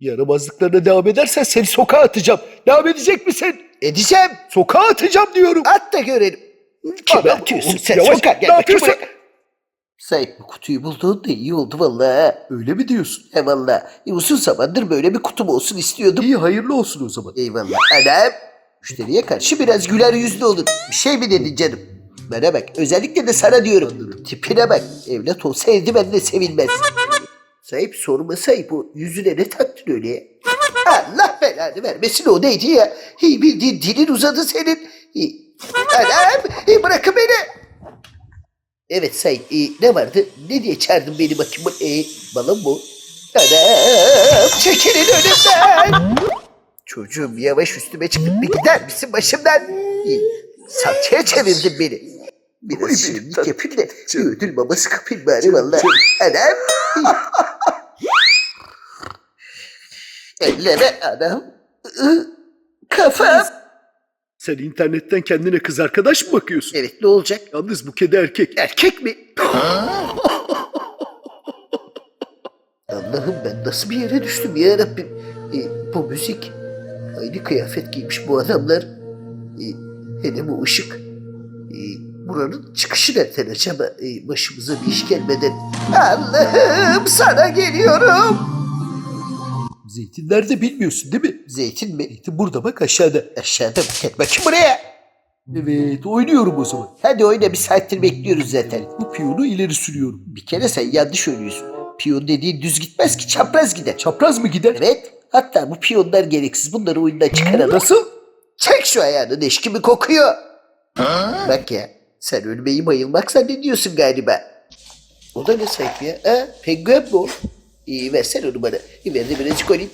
Yaramazlıklarına devam edersen seni sokağa atacağım. Devam edecek misin? Edeceğim. Sokağa atacağım diyorum. At da görelim. Adam, atıyorsun sen? yavaş, Sokak ne gel bakayım yapıyorsun? buraya. Sahip bu kutuyu bulduğun da iyi oldu vallahi. Öyle mi diyorsun? He valla. E, uzun zamandır böyle bir kutum olsun istiyordum. İyi hayırlı olsun o zaman. Eyvallah. Anam. Müşteriye karşı biraz güler yüzlü olun. Bir şey mi dedin canım? Bana bak. Özellikle de sana diyorum. Tipine bak. Evlat olsa de sevilmez. Sahip sorma sahip o yüzüne ne taktın öyle? Allah belanı vermesin o neydi ya? Hey, bildiğin dilin uzadı senin. Hey, Anam hey, bırakın beni. Evet sahip e, ne vardı? Ne diye çağırdın beni bakayım? E, bana mı bu? Anam çekilin önümden. Çocuğum yavaş üstüme çıkıp bir gider misin başımdan? E, salçaya çevirdin beni. Biraz Oy, şirinlik benim yapayım da bir ödül babası kapayım bari valla. Anam. Elleme anam. Ih, Kafam. Sen internetten kendine kız arkadaş mı bakıyorsun? Evet ne olacak? Yalnız bu kedi erkek. Erkek mi? Allah'ım ben nasıl bir yere düştüm ya Rabbim. E, bu müzik. Aynı kıyafet giymiş bu adamlar. E, hele bu ışık. E, buranın çıkışı nereden acaba? E, başımıza bir iş gelmeden. Allah'ım sana geliyorum. Zeytin nerede bilmiyorsun değil mi? Zeytin mi? Zeytin burada bak aşağıda. Aşağıda mı? Gel bakayım buraya. Evet oynuyorum o zaman. Hadi oyna bir saattir bekliyoruz zaten. Bu piyonu ileri sürüyorum. Bir kere sen yanlış oynuyorsun. Piyon dediğin düz gitmez ki çapraz gider. Çapraz mı gider? Evet. Hatta bu piyonlar gereksiz. Bunları oyundan çıkaralım. Nasıl? Çek şu ayağını leş gibi kokuyor. Bak ya. Sen ölmeyi bayılmak zannediyorsun galiba. O da ne sayfa ya? Ha? Penguen mi o? İyi versene onu bana. Ver de birazcık oynayayım.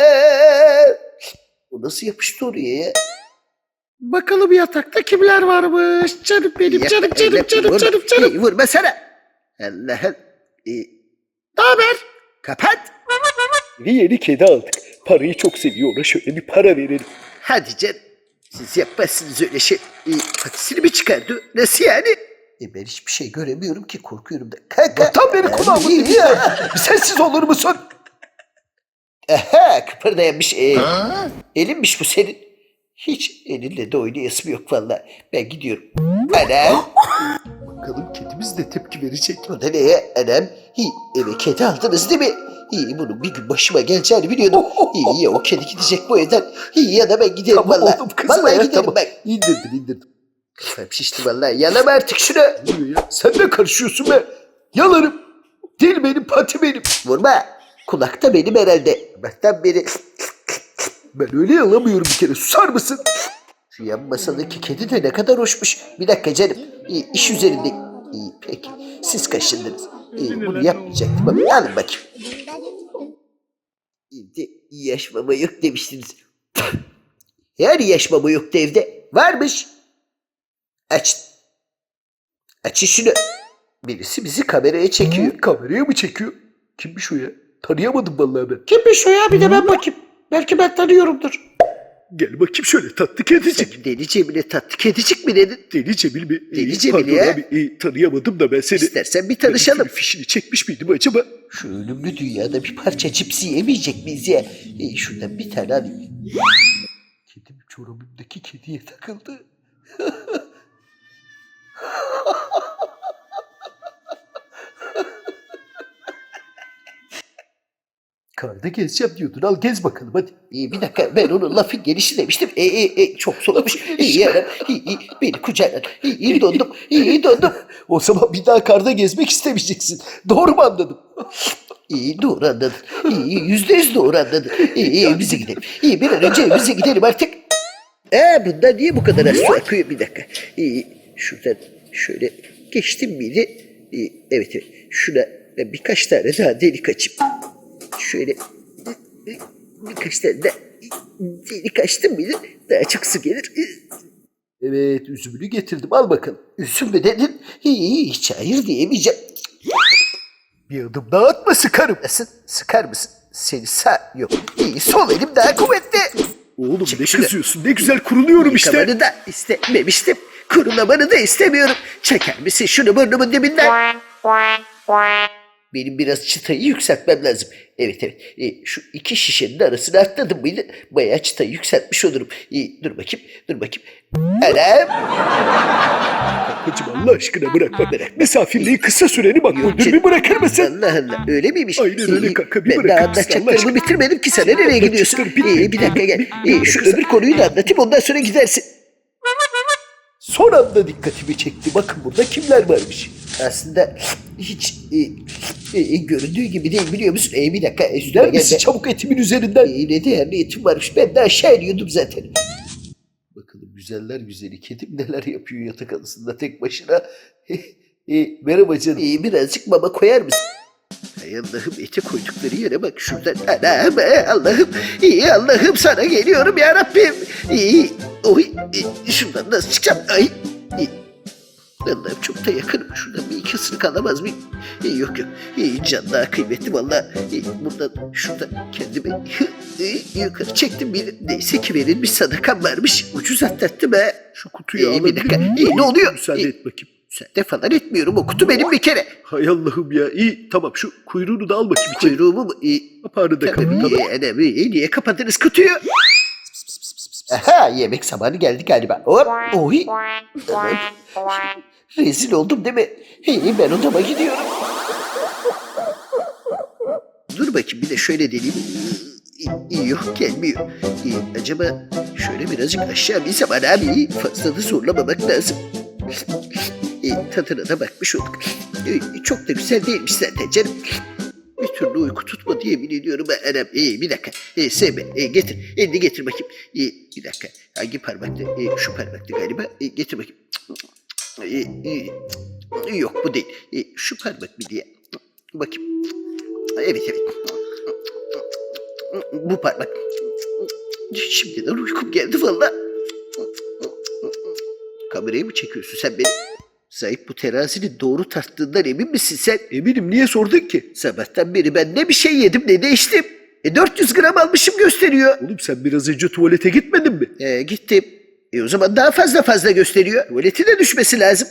Hayır. O nasıl yapıştı oraya ya? Bakalım yatakta kimler varmış? Canım benim, canım Yapma, canım yapma, canım vurma. canım canım. İyi, vurma sana. Allah'ım. İyi, Ne haber? kapat. Yeni yeni kedi aldık. Parayı çok seviyor. Ona şöyle bir para verelim. Hadi canım. Siz yapmazsınız öyle şey. E, patisini mi çıkardı? Nasıl yani? E ben hiçbir şey göremiyorum ki korkuyorum da. Kanka. Tam beni kulağımın İyi dibinde. Sensiz olur musun? Aha kıpırdayanmış. E, elinmiş bu senin. Hiç elinle de oynayasım yok valla. Ben gidiyorum. Anam. Bakalım kedimiz de tepki verecek. O da ne? Anam. Hi, eve kedi aldınız değil mi? Hi, bunun bir gün başıma geleceğini biliyordum. Hi, ya o kedi gidecek bu evden. Hi, ya da ben giderim Tamam valla. oğlum kızma Vallahi ya giderim tamam. ben. İndirdim indirdim. Kafam şişti vallahi. Yalama artık şunu. Sen de karışıyorsun be. Yalarım. Dil benim pati benim. Vurma. Kulakta benim herhalde. Baktan beri Ben öyle yalamıyorum bir kere. Susar mısın? şu yan masadaki kedi de ne kadar hoşmuş. Bir dakika canım. İyi, iş üzerinde. İyi peki. Siz kaşındınız. İyi, bunu yapmayacaktım ama alın bakayım. Şimdi yaş baba yok demiştiniz. Her yaş baba yoktu evde. Varmış. Aç. Açın şunu. Birisi bizi kameraya çekiyor. Kameraya mı çekiyor? Kimmiş o ya? Tanıyamadım vallahi ben. Kimmiş o ya? Bir de ben bakayım. Belki ben tanıyorumdur. Gel bakayım şöyle tatlı kedicik. Sen deli Cemile tatlı kedicik mi dedin? Deli Cemil mi? Deli Ee, Cemil pardon ya. Abi, e, tanıyamadım da ben seni. İstersen bir Ben tanışalım. bir fişini çekmiş miydim acaba? Şu ölümlü dünyada bir parça cipsi yemeyecek miyiz ya? E, şuradan bir tane alayım. Kedim çorabımdaki kediye takıldı. Karda gezeceğim diyordun. Al gez bakalım hadi. E, bir dakika ben onun lafın gelişi demiştim. E, e, e, çok solmuş. İyi yaram. İyi, iyi, beni kucağına. İyi, iyi dondum. İyi, iyi dondum. O zaman bir daha karda gezmek istemeyeceksin. Doğru mu anladım? İyi doğru anladın. İyi yüzde yüz doğru anladın. İyi, iyi evimize gidelim. İyi bir an önce evimize gidelim artık. Ee bundan niye bu kadar az su akıyor bir dakika. İyi şuradan şöyle geçtim miydi? İyi, evet evet. Şuna birkaç tane daha delik açayım. Şöyle birkaç tane daha delik açtım mıydı? Daha çok su gelir. Evet üzümünü getirdim. Al bakalım. Üzüm mü dedin? Hiç hayır diyemeyeceğim. Bir adım daha atma sıkarım. Nasıl? Sıkar mısın? Seni sağ yok. İyi sol elim daha kuvvetli. Oğlum Çık ne kızıyorsun? Ne güzel kuruluyorum işte. Yıkamanı da istememiştim. Kurulamanı da istemiyorum. Çeker misin şunu burnumun dibinden? Benim biraz çıtayı yükseltmem lazım. Evet evet. E, şu iki şişenin arasını atladım mıydı? Bayağı çıtayı yükseltmiş olurum. E, dur bakayım. Dur bakayım. Anam. Kankacım Allah aşkına bırakma. Bırak. Misafirliği kısa süreni makbuldür bir bırakır mısın? Allah Allah. Öyle miymiş? Aynen öyle kanka, bir Ben daha bırakır mısın Allah anlatacaklarımı aşkına? bitirmedim ki sana. Nereye gidiyorsun? Anlatacakları bitmedi. E, bir dakika gel. Bir- bir E, şu öbür konuyu da anlatayım ondan sonra gidersin. Son anda dikkatimi çekti. Bakın burada kimler varmış. Aslında hiç e, e, göründüğü gibi değil biliyor musun? E, bir dakika. Üstüne Gider misin çabuk etimin üzerinden? E, ne değerli etim varmış. Ben de aşağı iniyordum zaten. Bakalım güzeller güzeli kedim neler yapıyor yatak odasında tek başına. e, merhaba canım. E, birazcık mama koyar mısın? Hay Allah'ım ete koydukları yere bak şuradan. Anam Allah'ım. İyi Allah'ım sana geliyorum ya Rabbim. İyi. Oy. e, şuradan nasıl çıkacağım? Ay. E, Allah'ım çok da yakınım. Şuradan bir iki ısırık alamaz mıyım? E, yok yok. Can daha kıymetli valla. Buradan şuradan kendimi yukarı çektim. Bir, neyse ki verilmiş sadakam varmış. Ucuz atlattım ha. Şu kutuyu E, bir alabilir miyim? Ne oluyor? Müsaade et bakayım. Müsaade falan etmiyorum. O kutu benim bir kere. Hay Allah'ım ya. İyi tamam şu kuyruğunu da al bakayım. Kuyruğumu mu? E, Kapağını da kapat Tabii iyi, anam iyi. Niye kapadınız kutuyu? Aha yemek zamanı geldi galiba. Hop. Oy. Tamam. Rezil oldum değil mi? İyi ben odama gidiyorum. Dur bakayım bir de şöyle deneyeyim. İyi, iyi yok gelmiyor. İyi, acaba şöyle birazcık aşağı bir zaman abi fazla da zorlamamak lazım. İyi, tadına da bakmış olduk. İyi, çok da güzel değilmiş zaten canım. Bir türlü uyku tutmadı yemin ediyorum. Ben, anam, iyi, bir dakika. E, sevme. E, getir. Elini getir bakayım. E, bir dakika. Hangi parmaktı? E, şu parmaktı galiba. E, getir bakayım. E, e, yok bu değil. E, şu parmak bir diye. Bakayım. Evet evet. Bu parmak. Şimdiden uykum geldi valla. Kamerayı mı çekiyorsun sen beni? Sahip bu terazini doğru tarttığından emin misin sen? Eminim niye sordun ki? Sabahtan beri ben ne bir şey yedim ne de içtim. E 400 gram almışım gösteriyor. Oğlum sen biraz önce tuvalete gitmedin mi? E, gittim. E o zaman daha fazla fazla gösteriyor. Tuvaleti de düşmesi lazım.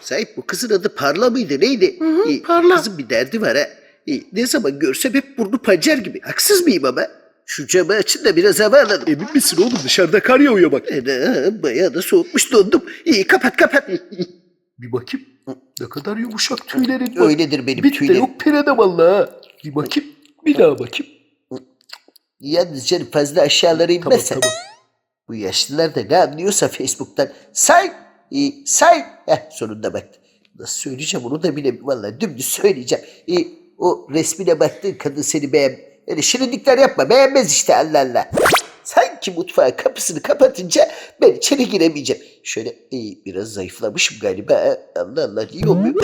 Sahip bu kızın adı Parla mıydı neydi? hı, E, Parla. Kızın bir derdi var ha. E, ne zaman görsem hep burnu pancar gibi. Haksız mıyım ama? Şu camı açın da biraz hava alalım. Emin misin oğlum dışarıda kar yağıyor bak. Ana, bayağı da soğukmuş dondum. İyi kapat kapat. Bir bakayım. Ne kadar yumuşak tüylerin var. Öyledir benim Bit de tüylerim. yok pirede vallahi. Bir bakayım. Bir daha bakayım. Yalnız canım fazla aşağılara Tamam inmezsen. tamam. Bu yaşlılar da ne anlıyorsa Facebook'tan. Say! E, say! Heh sonunda baktı. Nasıl söyleyeceğim onu da bilemiyorum. Vallahi dümdüz söyleyeceğim. E, o resmine baktığın kadın seni beğen... Öyle şirinlikler yapma. Beğenmez işte Allah Allah. Sanki mutfağın kapısını kapatınca ben içeri giremeyeceğim. Şöyle e, biraz zayıflamışım galiba. Allah Allah iyi olmuyor.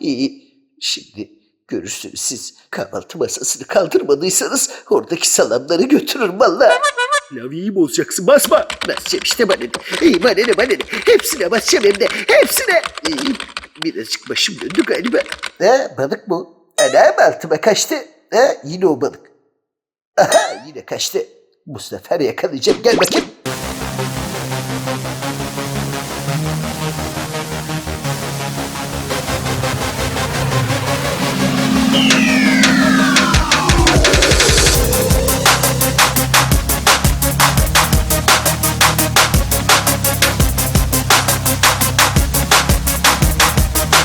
İyi. Şimdi görürsünüz siz kahvaltı masasını kaldırmadıysanız oradaki salamları götürürüm vallahi. Klavyeyi bozacaksın basma. Basacağım işte bana ne. İyi bana ne bana ne. Hepsine basacağım hem de. Hepsine. İyi. Birazcık başım döndü galiba. Ha balık bu. Anam altıma kaçtı. Ha yine o balık. Aha yine kaçtı. Bu sefer yakalayacağım. Gel bakayım.